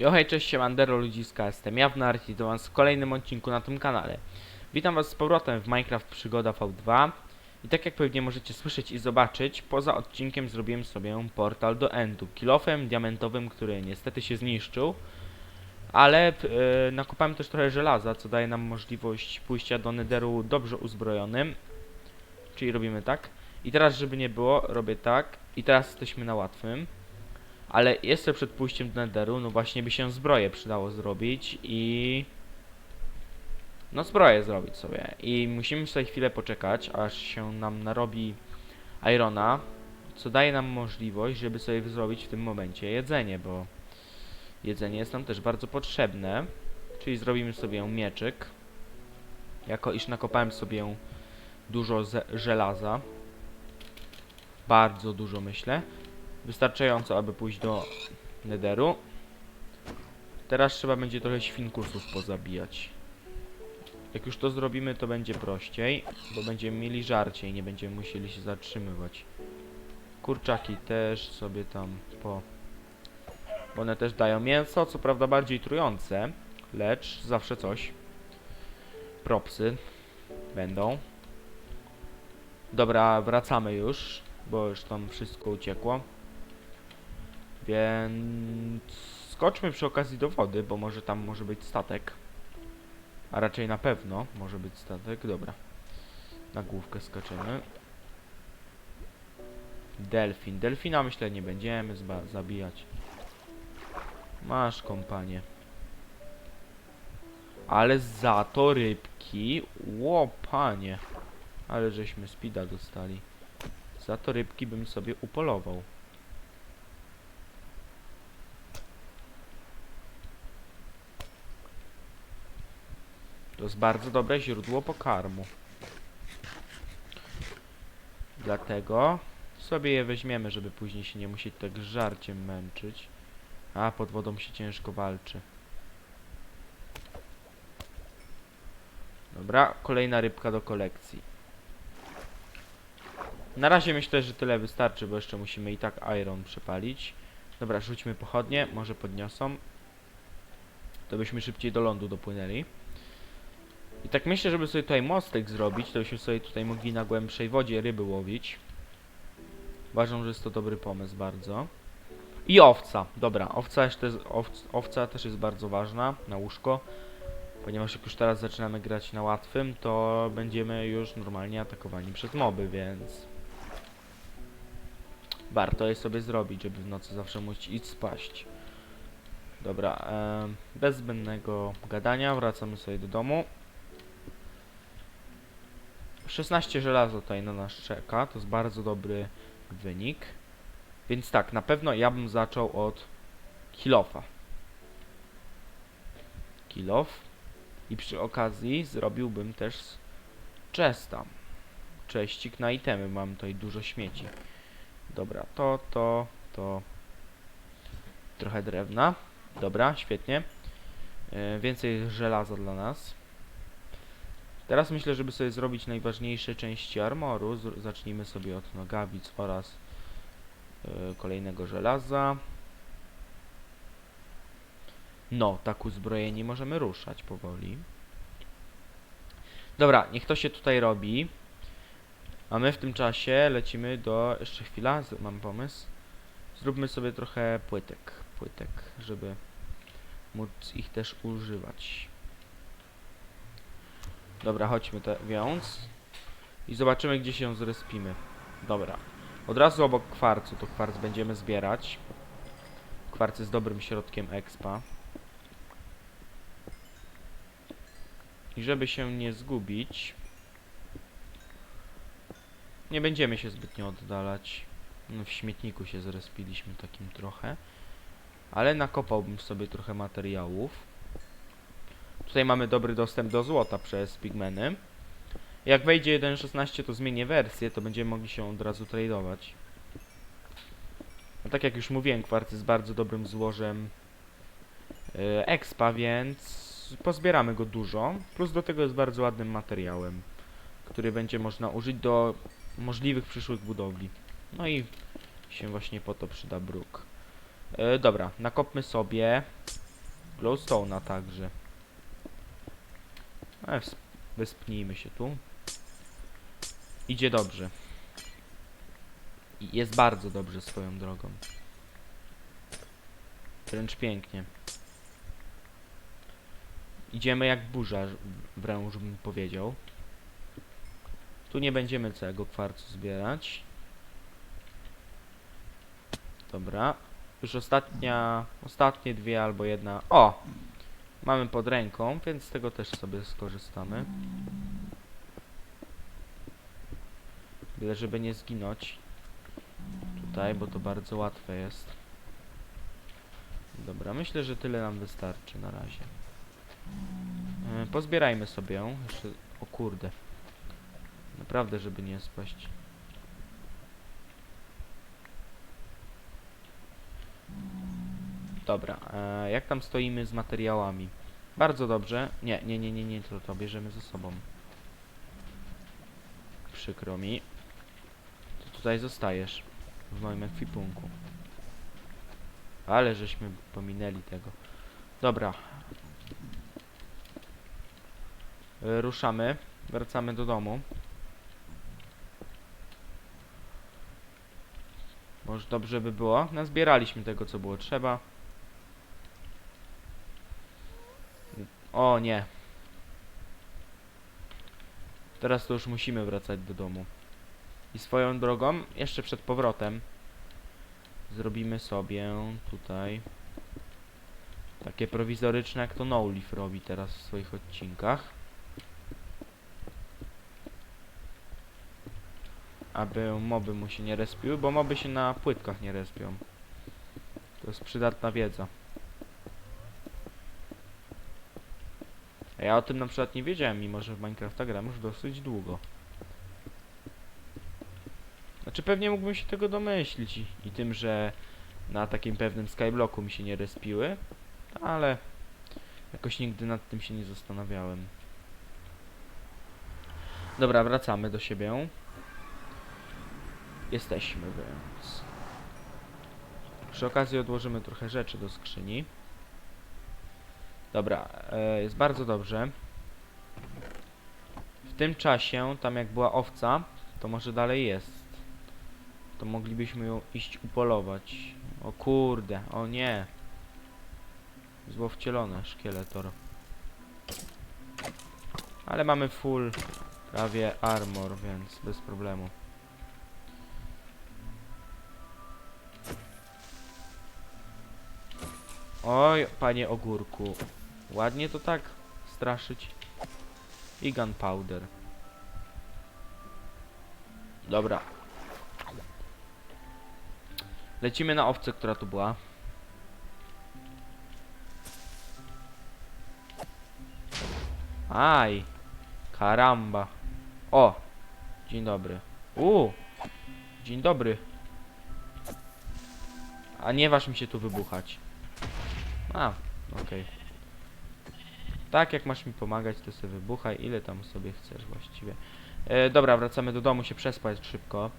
Jo hej, cześć, siemandero ludziska, jestem ja Narci, to was w kolejnym odcinku na tym kanale. Witam was z powrotem w Minecraft Przygoda V2 i tak jak pewnie możecie słyszeć i zobaczyć, poza odcinkiem zrobiłem sobie portal do Endu, kilofem diamentowym, który niestety się zniszczył, ale yy, też trochę żelaza, co daje nam możliwość pójścia do Netheru dobrze uzbrojonym, czyli robimy tak. I teraz, żeby nie było, robię tak i teraz jesteśmy na łatwym. Ale jeszcze przed pójściem do Netheru, no właśnie by się zbroję przydało zrobić i... No zbroję zrobić sobie. I musimy sobie chwilę poczekać, aż się nam narobi Irona, co daje nam możliwość, żeby sobie zrobić w tym momencie jedzenie, bo jedzenie jest nam też bardzo potrzebne. Czyli zrobimy sobie mieczyk. Jako iż nakopałem sobie dużo żelaza. Bardzo dużo myślę. Wystarczająco, aby pójść do Netheru. Teraz trzeba będzie trochę świnkusów pozabijać. Jak już to zrobimy, to będzie prościej, bo będziemy mieli żarcie i nie będziemy musieli się zatrzymywać. Kurczaki też sobie tam po... Bo one też dają mięso, co prawda bardziej trujące, lecz zawsze coś. Propsy będą. Dobra, wracamy już, bo już tam wszystko uciekło. Więc skoczmy przy okazji do wody, bo może tam może być statek. A raczej na pewno może być statek. Dobra. Na główkę skaczemy. Delfin. Delfina myślę nie będziemy zabijać. Masz kompanie. Ale za to rybki. Ło panie. Ale żeśmy speeda dostali. Za to rybki bym sobie upolował. To jest bardzo dobre źródło pokarmu. Dlatego sobie je weźmiemy, żeby później się nie musieć tak żarciem męczyć. A, pod wodą się ciężko walczy. Dobra, kolejna rybka do kolekcji. Na razie myślę, że tyle wystarczy, bo jeszcze musimy i tak iron przepalić. Dobra, rzućmy pochodnie, może podniosą. To byśmy szybciej do lądu dopłynęli. I tak myślę, żeby sobie tutaj mostek zrobić, to byśmy sobie tutaj mogli na głębszej wodzie ryby łowić. Uważam, że jest to dobry pomysł bardzo. I owca. Dobra, owca, jeszcze jest, owc, owca też jest bardzo ważna na łóżko. Ponieważ jak już teraz zaczynamy grać na łatwym, to będziemy już normalnie atakowani przez moby, więc... Warto je sobie zrobić, żeby w nocy zawsze móc iść spaść. Dobra, bez zbędnego gadania wracamy sobie do domu. 16 żelazo tutaj na nas czeka, to jest bardzo dobry wynik. Więc tak, na pewno ja bym zaczął od kilofa. Kilof. I przy okazji zrobiłbym też chesta. Cześcik na itemy, mam tutaj dużo śmieci. Dobra, to, to, to. Trochę drewna. Dobra, świetnie. E, więcej żelaza dla nas. Teraz myślę, żeby sobie zrobić najważniejsze części armoru. Zacznijmy sobie od nogawic oraz e, kolejnego żelaza. No, tak uzbrojeni możemy ruszać powoli. Dobra, niech to się tutaj robi. A my w tym czasie lecimy do... Jeszcze chwila, mam pomysł. Zróbmy sobie trochę płytek. Płytek, żeby móc ich też używać. Dobra, chodźmy te, więc. I zobaczymy, gdzie się zrespimy. Dobra. Od razu obok kwarcu, to kwarc będziemy zbierać. Kwarc jest dobrym środkiem expa. I żeby się nie zgubić, nie będziemy się zbytnio oddalać. No, w śmietniku się zrespiliśmy takim trochę. Ale nakopałbym sobie trochę materiałów. Tutaj mamy dobry dostęp do złota przez pigmeny. Jak wejdzie 1.16 to zmienię wersję, to będziemy mogli się od razu tradować. No tak jak już mówiłem, kwarc jest bardzo dobrym złożem yy, expa, więc pozbieramy go dużo. Plus do tego jest bardzo ładnym materiałem, który będzie można użyć do możliwych przyszłych budowli. No i się właśnie po to przyda bruk. Yy, dobra, nakopmy sobie glowstone'a także. Ale wespnijmy się tu. Idzie dobrze. Jest bardzo dobrze swoją drogą. Wręcz pięknie. Idziemy jak burza, wręcz bym powiedział. Tu nie będziemy całego kwarcu zbierać. Dobra. Już ostatnia, ostatnie dwie albo jedna. O! Mamy pod ręką, więc z tego też sobie skorzystamy. Byle żeby nie zginąć tutaj, bo to bardzo łatwe jest. Dobra, myślę, że tyle nam wystarczy na razie. E, pozbierajmy sobie ją. O kurde. Naprawdę, żeby nie spaść. Dobra, e, jak tam stoimy z materiałami? Bardzo dobrze. Nie, nie, nie, nie, nie, to, to bierzemy ze sobą. Przykro mi. To tutaj zostajesz. W moim ekwipunku. Ale żeśmy pominęli tego. Dobra. E, ruszamy. Wracamy do domu. Może dobrze by było. Nazbieraliśmy tego, co było trzeba. O nie. Teraz to już musimy wracać do domu. I swoją drogą, jeszcze przed powrotem, zrobimy sobie tutaj takie prowizoryczne, jak to No Leaf robi teraz w swoich odcinkach. Aby moby mu się nie respiły, bo moby się na płytkach nie respią. To jest przydatna wiedza. A ja o tym na przykład nie wiedziałem, mimo że w Minecrafta gram już dosyć długo. Znaczy pewnie mógłbym się tego domyślić i, tym, że na takim pewnym skyblocku mi się nie respiły, ale jakoś nigdy nad tym się nie zastanawiałem. Dobra, wracamy do siebie. Jesteśmy, więc... Przy okazji odłożymy trochę rzeczy do skrzyni. Dobra, e, jest bardzo dobrze. W tym czasie, tam jak była owca, to może dalej jest. To moglibyśmy ją iść upolować. O kurde, o nie. Złowcielone, szkieletor. Ale mamy full prawie armor, więc bez problemu. Oj, panie ogórku. Ładnie to tak straszyć. I gunpowder. Dobra. Lecimy na owcę, która tu była. Aj. Karamba. O. Dzień dobry. U. Dzień dobry. A nie waż mi się tu wybuchać. A, okej. Tak, jak masz mi pomagać, to sobie wybuchaj, ile tam sobie chcesz właściwie. E, dobra, wracamy do domu się przespać szybko.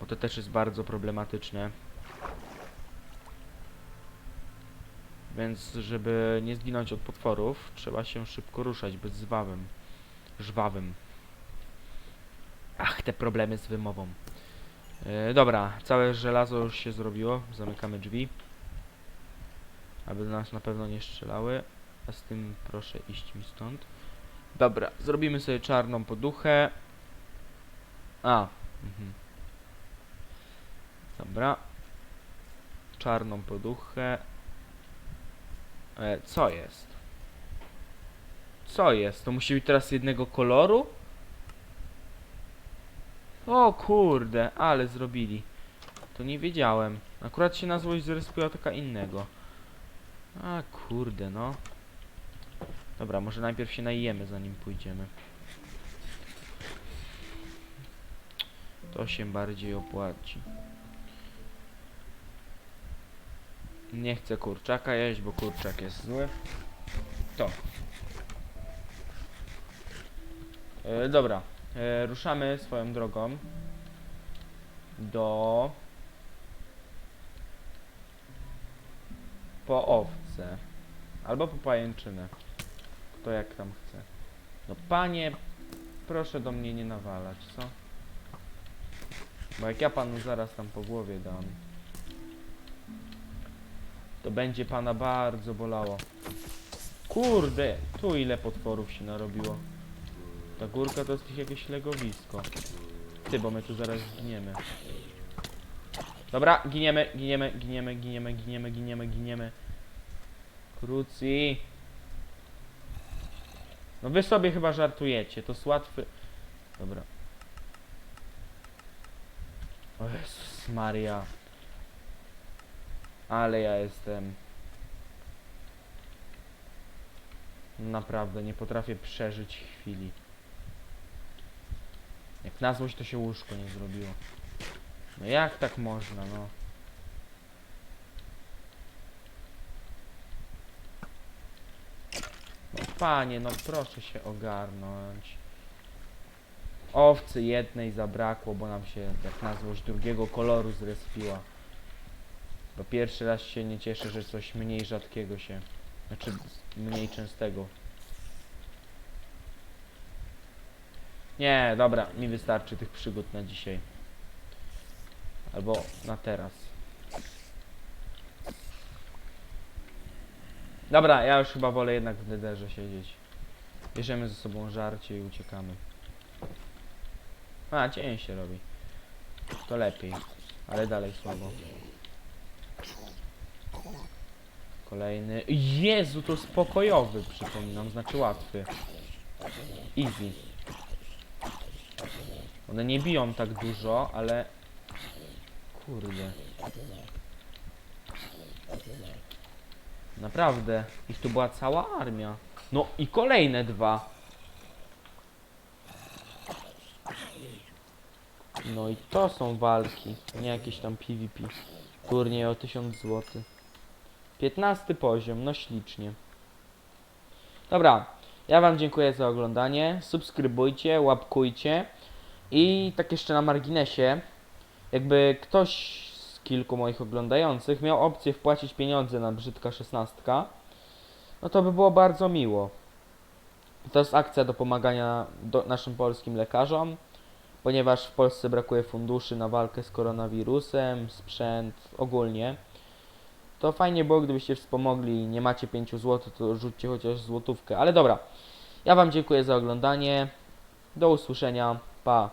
Bo to też jest bardzo problematyczne. Więc, żeby nie zginąć od potworów, trzeba się szybko ruszać, być zwawym. Żwawym. Ach, te problemy z wymową. E, dobra, całe żelazo już się zrobiło. Zamykamy drzwi. Aby nas na pewno nie strzelały. A z tym proszę iść mi stąd. Dobra, zrobimy sobie czarną poduchę. A, mhm. Dobra. Czarną poduchę. E, co jest? Co jest? To musi być teraz jednego koloru? O kurde, ale zrobili. To nie wiedziałem. Akurat się na złość zrespiła taka innego. A kurde, no. Dobra, może najpierw się najemy, zanim pójdziemy. To się bardziej opłaci. Nie chcę kurczaka jeść, bo kurczak jest zły. To. E, dobra, e, ruszamy swoją drogą do po owce. Albo po pajęczynę. Kto jak tam chce. No panie, proszę do mnie nie nawalać, co? Bo jak ja panu zaraz tam po głowie dam, to będzie pana bardzo bolało. Kurde, tu ile potworów się narobiło. Ta górka to jest jakieś legowisko. Ty, bo my tu zaraz zginiemy. Dobra, giniemy, giniemy, giniemy, giniemy, giniemy, giniemy, giniemy. Krucji. No wy sobie chyba żartujecie, to jest łatwy... Dobra. O Jezus Maria. Ale ja jestem... Naprawdę, nie potrafię przeżyć chwili. Jak na złość to się łóżko nie zrobiło. No jak tak można, no? Panie, no proszę się ogarnąć. Owcy jednej zabrakło, bo nam się jak na złość drugiego koloru zrespiła. Bo pierwszy raz się nie cieszę, że coś mniej rzadkiego się... Znaczy mniej częstego. Nie, dobra, mi wystarczy tych przygód na dzisiaj. Albo na teraz. Dobra, ja już chyba wolę jednak w nederze siedzieć. Bierzemy ze sobą żarcie i uciekamy. A, dzień się robi. To lepiej, ale dalej słabo. Kolejny. Jezu, to spokojowy, przypominam, znaczy łatwy. Easy. One nie biją tak dużo, ale... Kurde. Naprawdę. Ich tu była cała armia. No i kolejne dwa. No i to są walki, nie jakieś tam PvP. Turniej o 1000 zł. 15 poziom, no ślicznie. Dobra, ja wam dziękuję za oglądanie. Subskrybujcie, łapkujcie. I tak jeszcze na marginesie, jakby ktoś kilku moich oglądających miał opcję wpłacić pieniądze na brzydka 16, no to by było bardzo miło. To jest akcja do pomagania do naszym polskim lekarzom, ponieważ w Polsce brakuje funduszy na walkę z koronawirusem, sprzęt, ogólnie. To fajnie było, gdybyście wspomogli. Nie macie 5 zł, to rzućcie chociaż złotówkę. Ale dobra, ja Wam dziękuję za oglądanie. Do usłyszenia. Pa.